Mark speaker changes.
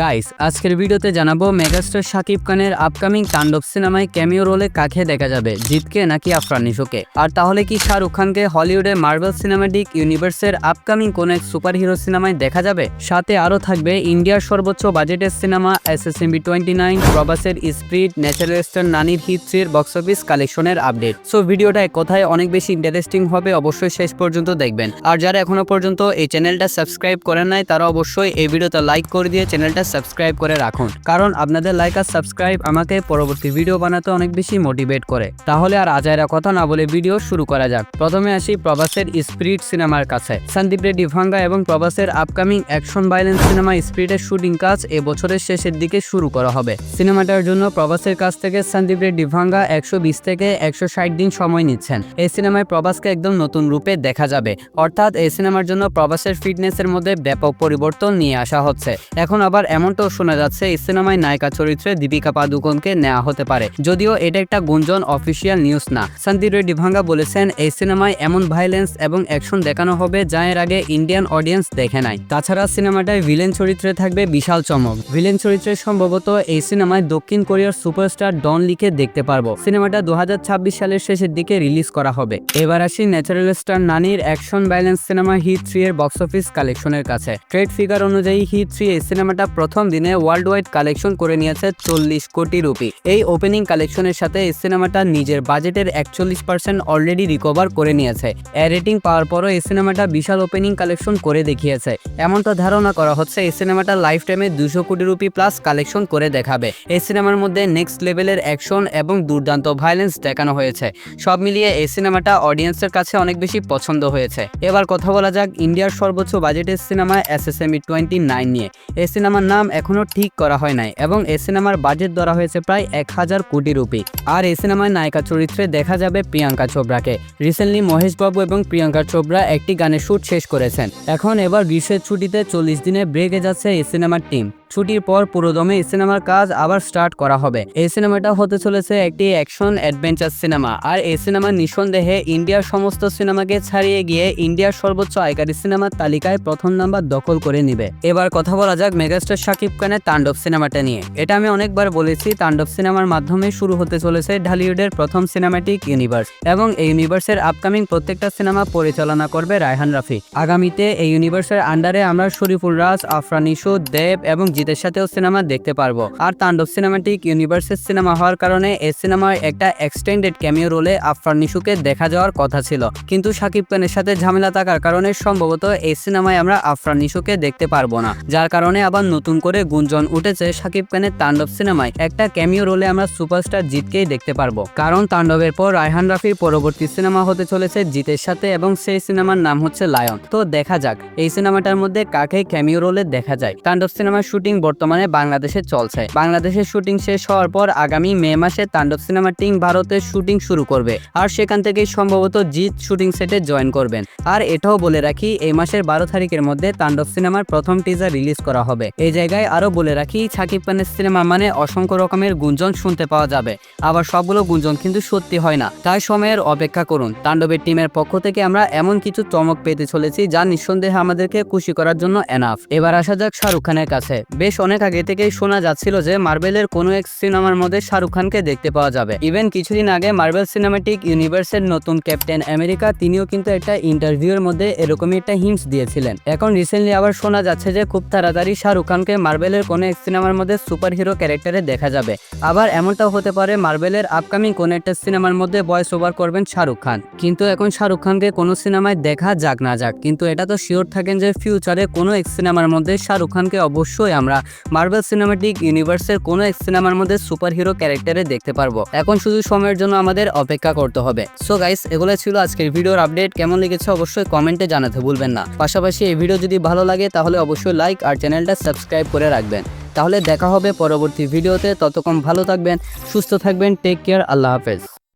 Speaker 1: Guys আজকের ভিডিওতে জানাব মেগাস্টার শাকিব খানের আপকামিং তাণ্ডব সিনেমায় ক্যামিও রোলে কাকে দেখা যাবে? জিতকে নাকি আফরান নিশোকে? আর তাহলে কি শাহরুখ খানকে হলিউডের মার্বেল সিনেমাটিক ইউনিভার্সের আপকামিং কোন এক সুপারহিরো সিনেমায় দেখা যাবে? সাথে আরও থাকবে ইন্ডিয়ার সর্বোচ্চ বাজেটের cinema S S M B twenty nine প্রবাসের স্প্রিট ন্যাচারাল স্টার নানির হিট থ্রির বক্স অফিস কালেকশনের আপডেট সো ভিডিওটা কথায় অনেক বেশি ইন্টারেস্টিং হবে, অবশ্যই শেষ পর্যন্ত দেখবেন। আর যারা এখনও পর্যন্ত এই চ্যানেলটা সাবস্ক্রাইব করেন নাই, তারা অবশ্যই এই ভিডিওটা লাইক করে দিয়ে চ্যানেলটা সাবস্ক্রাইব করে রাখুন। কারণ আপনাদের লাইক আর সাবস্ক্রাইব আমাকে পরবর্তী ভিডিও বানাতে অনেক বেশি মোটিভেট করে। তাহলে আর আজায়রা কথা না বলে ভিডিও শুরু করা যাক। প্রথমে আসি প্রবাসের স্পিরিট সিনেমার কাছে। সন্দীপ রেড্ডি ভাঙ্গা এবং প্রবাসের আপকামিং অ্যাকশন ভাইলেন্স সিনেমা স্পিরিটের শুটিং কাজ এ বছরের শেষের দিকে শুরু করা হবে। সিনেমাটার জন্য প্রবাসের কাছ থেকে সন্দীপ রেড্ডি ভাঙ্গা একশো বিশ থেকে একশো ষাট দিন সময় নিচ্ছেন। এই সিনেমায় প্রবাসকে একদম নতুন রূপে দেখা যাবে। অর্থাৎ এই সিনেমার জন্য প্রবাসের ফিটনেসের মধ্যে ব্যাপক পরিবর্তন নিয়ে আসা হচ্ছে। এখন আবার এমনটাও শোনা যাচ্ছে, এই সিনেমায় নায়িকা চরিত্রে দীপিকা পাদুকোনকে নেওয়া হতে পারে। যদিও এটা একটা গুঞ্জন অফিসিয়াল নিউজ না। সন্দীপ রেড্ডি ভাঙ্গা বলেছেন, এই সিনেমায় এমন ভাইলেন্স এবং অ্যাকশন দেখানো হবে যা এর আগে ইন্ডিয়ান অডিয়েন্স দেখে নাই। তাছাড়া সিনেমাটায় ভিলেন চরিত্রে থাকবে বিশাল চমক। ভিলেন চরিত্রে সম্ভবত এই সিনেমায় দক্ষিণ কোরিয়ার সুপারস্টার ডন লিকে দেখতে পারব। সিনেমাটা দু হাজার ছাব্বিশ সালের শেষের দিকে রিলিজ করা হবে। এবার আসি ন্যাচারাল স্টার নানির action violence cinema hit three এর বক্স অফিস কালেকশনের কাছে। ট্রেড ফিগার অনুযায়ী হিট থ্রি এই সিনেমাটা প্রথম দিনে ওয়ার্ল্ড ওয়াইড কালেকশন করে নিয়েছে চল্লিশ কোটি রুপি। এই ওপেনিং কালেকশনের সাথে এই সিনেমাটা নিজের বাজেটের একচল্লিশ পার্সেন্ট অলরেডি রিকভার করে নিয়েছে। এ রেটিং পাওয়ার পরও এই সিনেমাটা বিশাল ওপেনিং কালেকশন করে দেখিয়েছে। এমনটা ধারণা করা হচ্ছে এই সিনেমাটা লাইফ টাইমে দুশো কোটি রুপি প্লাস কালেকশন করে দেখাবে। এই সিনেমার মধ্যে নেক্সট লেভেলের অ্যাকশন এবং দুর্দান্ত ভায়োলেন্স দেখানো হয়েছে। সব মিলিয়ে এই সিনেমাটা অডিয়েন্সের কাছে অনেক বেশি পছন্দ হয়েছে। এবার কথা বলা যাক ইন্ডিয়ার সর্বোচ্চ বাজেটের cinema S S M twenty nine নিয়ে। এই সিনেমার নাম এখনও ঠিক করা হয় নাই এবং এই সিনেমার বাজেট ধরা হয়েছে প্রায় এক হাজার কোটি রুপি। আর এই সিনেমায় নায়িকা চরিত্রে দেখা যাবে প্রিয়াঙ্কা চোপড়াকে। রিসেন্টলি মহেশ বাবু এবং প্রিয়াঙ্কা চোপড়া একটি গানের শ্যুট শেষ করেছেন। এখন এবার গ্রীষ্মের ছুটিতে চল্লিশ দিনে ব্রেকে যাচ্ছে এই সিনেমার টিম ছুটির পর পুরোদমে সিনেমার কাজ আবার স্টার্ট করা হবে। এই সিনেমাটা হতে চলেছে একটি অ্যাকশন অ্যাডভেঞ্চার সিনেমা। আর এই সিনেমা নিঃসন্দেহে ইন্ডিয়ার সমস্ত সিনেমাকে ছাড়িয়ে গিয়ে ইন্ডিয়ার সর্বোচ্চ আয়কারী সিনেমার তালিকায় প্রথম নাম্বার দখল করে নিবে। এবার কথা বলা যাক মেগাস্টার শাকিব খানের তাণ্ডব সিনেমাটা নিয়ে। এটা আমি অনেকবার বলেছি, তাণ্ডব সিনেমার মাধ্যমে শুরু হতে চলেছে ঢালিউডের প্রথম সিনেমাটিক ইউনিভার্স এবং এই ইউনিভার্সের আপকামিং প্রত্যেকটা সিনেমা পরিচালনা করবে রায়হান রাফি। আগামীতে এই ইউনিভার্সের আন্ডারে আমরা শরীফুল রাজ, আফরান ইসু, দেব এবং জিতের সাথেও সিনেমা দেখতে পারব। আর তাণ্ডব সিনেমাটিক ইউনিভার্সের সিনেমা হওয়ার কারণে এই সিনেমায় একটা এক্সটেন্ডেড ক্যামিও রোলে আফরান নিশুকে দেখা যাওয়ার কথা ছিল। কিন্তু শাকিব খানের সাথে ঝামেলা থাকার কারণে সম্ভবত এই সিনেমায় আমরা আফরান নিশুকে দেখতে পারব না। যার কারণে আবার নতুন করে গুঞ্জন উঠেছে শাকিব খানের তাণ্ডব সিনেমায়। একটা ক্যামিও রোলে আমরা সুপারস্টার জিতকেই দেখতে পারব। কারণ তাণ্ডবের পর রায়হান রাফির পরবর্তী সিনেমা হতে চলেছে জিতের সাথে এবং সেই সিনেমার নাম হচ্ছে লায়ন। তো দেখা যাক, এই সিনেমাটার মধ্যে কাকে ক্যামিও রোলে দেখা যায়। তাণ্ডব সিনেমার শুটিং বর্তমানে বাংলাদেশে চলছে। বাংলাদেশের শুটিং শেষ হওয়ার পর আগামী মে মাসে তাণ্ডব সিনেমা টিম ভারতের শুটিং শুরু করবে আর সেখান থেকেই সম্ভবত জিৎ শুটিং সেটে জয়েন করবেন। আর এটাও বলে রাখি এই মাসের বারো তারিখের মধ্যে তাণ্ডব সিনেমার প্রথম টিজার রিলিজ করা হবে। এই জায়গায় আরও বলে রাখি, সাকিব খানের সিনেমা মানে অসংখ্য রকমের গুঞ্জন শুনতে পাওয়া যাবে। আবার সবগুলো গুঞ্জন কিন্তু সত্যি হয় না। তাই সময়ের অপেক্ষা করুন। তাণ্ডবের টিমের পক্ষ থেকে আমরা এমন কিছু চমক পেতে চলেছি যা নিঃসন্দেহে আমাদেরকে খুশি করার জন্য এনাফ এবার আসা যাক শাহরুখ খানের কাছে। বেশ অনেক আগে থেকেই শোনা যাচ্ছিল যে মার্বেলের কোনো এক সিনেমার মধ্যে শাহরুখ খানকে দেখতে পাওয়া যাবে। ইভেন কিছুদিন আগে মার্বেল সিনেমাটিক ইউনিভার্সের নতুন ক্যাপ্টেন আমেরিকা তিনিও কিন্তু একটা ইন্টারভিউর মধ্যে এরকমই একটা হিমস দিয়েছিলেন। এখন রিসেন্টলি আবার শোনা যাচ্ছে যে খুব তাড়াতাড়ি শাহরুখ খানকে মার্বেলের কোনো এক সিনেমার মধ্যে সুপার হিরো ক্যারেক্টারে দেখা যাবে। আবার এমনটাও হতে পারে মার্বেলের আপকামিং কোনো একটা সিনেমার মধ্যে ভয়েস ওভার করবেন শাহরুখ খান। কিন্তু এখন শাহরুখ খানকে কোনো সিনেমায় দেখা যাক না যাক। কিন্তু এটা তো শিওর থাকেন যে ফিউচারে কোনো এক সিনেমার মধ্যে শাহরুখ খানকে অবশ্যই আমরা মার্বেল সিনেমাটিক ইউনিভার্সের কোনো এক সিনেমার মধ্যে সুপার হিরো ক্যারেক্টারে দেখতে পারব। এখন শুধু সময়ের জন্য আমাদের অপেক্ষা করতে হবে। সো গাইস এগুলো ছিল আজকের ভিডিওর আপডেট কেমন লেগেছে অবশ্যই কমেন্টে জানাতে ভুলবেন না। পাশাপাশি এই ভিডিও যদি ভালো লাগে, তাহলে অবশ্যই লাইক আর চ্যানেলটা সাবস্ক্রাইব করে রাখবেন। তাহলে দেখা হবে পরবর্তী ভিডিওতে ততক্ষণ ভালো থাকবেন, সুস্থ থাকবেন টেক কেয়ার আল্লাহ হাফেজ।